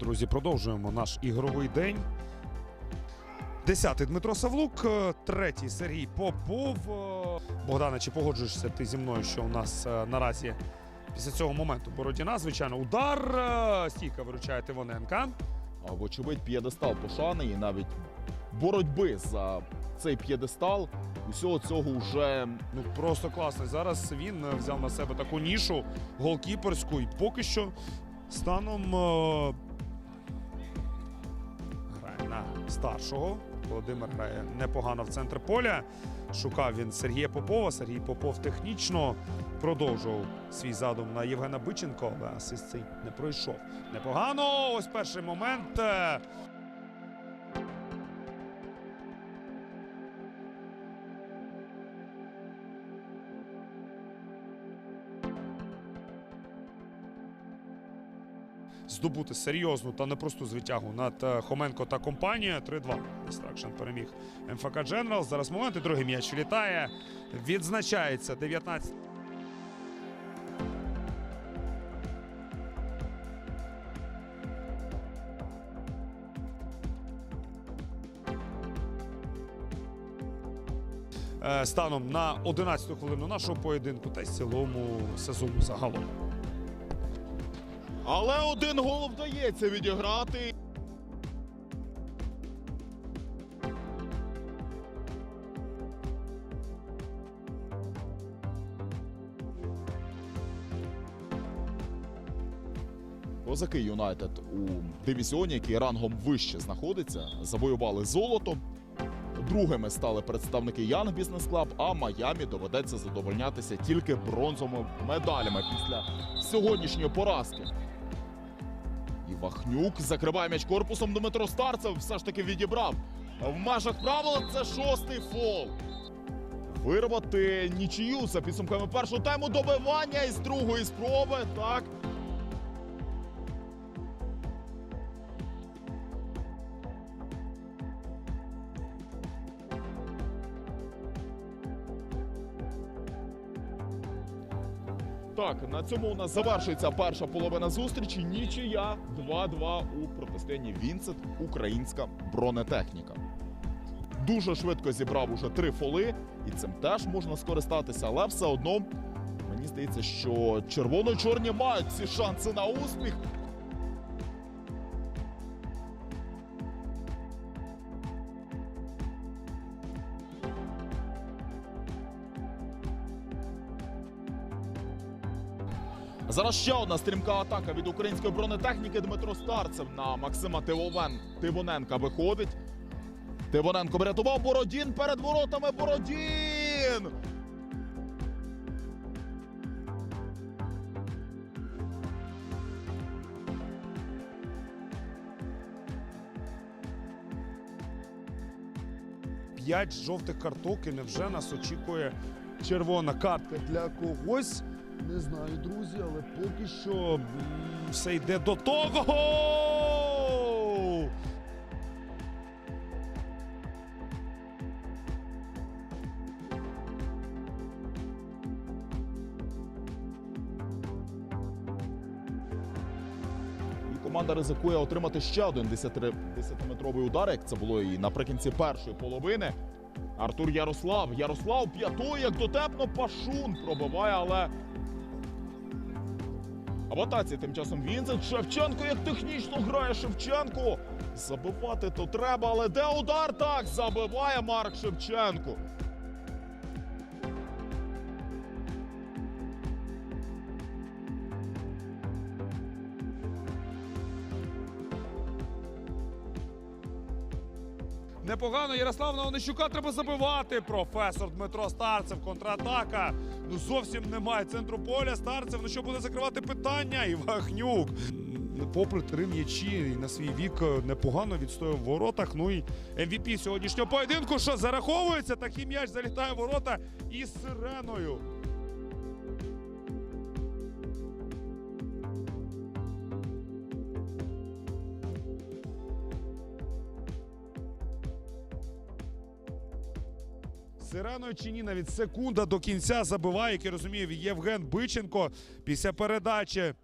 Друзі, продовжуємо наш ігровий день. Десятий Дмитро Савлук, е, третій Сергій Попов. Е, Богдане, чи погоджуєшся ти зі мною, що у нас е, наразі після цього моменту Бородіна, звичайно, удар. Стійка виручає Тивоненка. Вочевидь, п'єдестал пошани і навіть боротьби за цей п'єдестал. Усього цього вже Ну просто класно. Зараз він взяв на себе таку нішу голкіперську і поки що станом старшого. Володимир грає непогано в центр поля. Шукав він Сергія Попова. Сергій Попов технічно продовжував свій задум на Євгена Биченко, але асист цей не пройшов. Непогано. Ось перший момент. Здобути серйозну та непросту звитягу над е, Хоменко та компанією. 3-2. Дистракшн переміг МФК Дженерал. Зараз момент і другий м'яч літає. Відзначається 19. Е, Станом на 11 хвилину нашого поєдинку та й цілому сезону загалом. Але один гол вдається відіграти. Козаки Юнайтед у дивізіоні, який рангом вище знаходиться, завоювали золото. Другими стали представники Young Business Club, а Майамі доведеться задовольнятися тільки бронзовими медалями після сьогоднішньої поразки. Вахнюк закриває м'яч корпусом. Дмитро Старцев все ж таки відібрав. В межах правила це шостий фол. Вирвати нічию за підсумками першого тайму добивання із другої спроби. Так. Так, на цьому у нас завершується перша половина зустрічі. Нічия 2-2 у протистоянні Вінцет, українська бронетехніка. Дуже швидко зібрав уже три фоли, і цим теж можна скористатися, але все одно мені здається, що червоно-чорні мають ці шанси на успіх. Зараз ще одна стрімка атака від української бронетехніки. Дмитро Старцев на Максима Тивовен. Тивоненка виходить. Тивоненко врятував Бородін перед воротами. Бородін! П'ять жовтих карток і невже нас очікує червона картка для когось. Не знаю, друзі, але поки що все йде до того. Команда ризикує отримати ще один 10-метровий удар, як це було і наприкінці першої половини. Артур Ярослав. Ярослав п'ятою, як дотепно Пашун пробиває, але. А в атаці тим часом Вінсент Шевченко як технічно грає Шевченко. Забивати то треба, але де удар? Так, забиває Марк Шевченко. Непогано Ярославна Онищука треба забивати. Професор Дмитро Старцев, контратака. Ну зовсім немає центру поля. Старцев, ну що буде закривати питання? І Вахнюк. попри три м'ячі на свій вік е, непогано відстояв в воротах. Ну і MVP сьогоднішнього поєдинку, що зараховується, такий м'яч залітає в ворота із сиреною. Сиреною чи ні, навіть секунда до кінця забиває, який розумів Євген Биченко після передачі